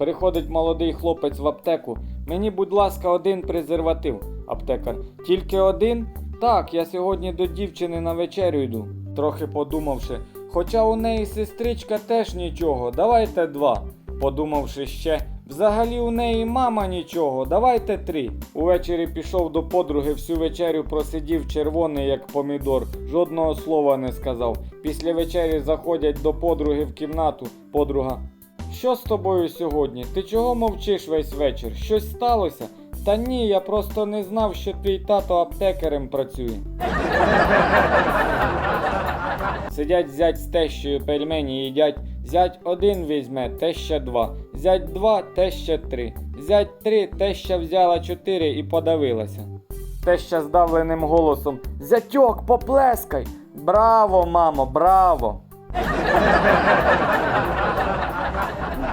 Приходить молодий хлопець в аптеку. Мені, будь ласка, один презерватив. Аптекар. Тільки один? Так, я сьогодні до дівчини на вечерю йду. Трохи подумавши. Хоча у неї сестричка теж нічого, давайте два. Подумавши ще, взагалі у неї мама нічого, давайте три. Увечері пішов до подруги, всю вечерю просидів червоний, як помідор, жодного слова не сказав. Після вечері заходять до подруги в кімнату. Подруга. Що з тобою сьогодні? Ти чого мовчиш весь вечір? Щось сталося? Та ні, я просто не знав, що твій тато аптекарем працює. Сидять зять з тещою пельмені їдять. Зять один візьме, теща два. Зять два, теща три. Зять три, теща взяла чотири і подавилася. Теща здавленим голосом. Зятьок, поплескай! Браво, мамо, браво!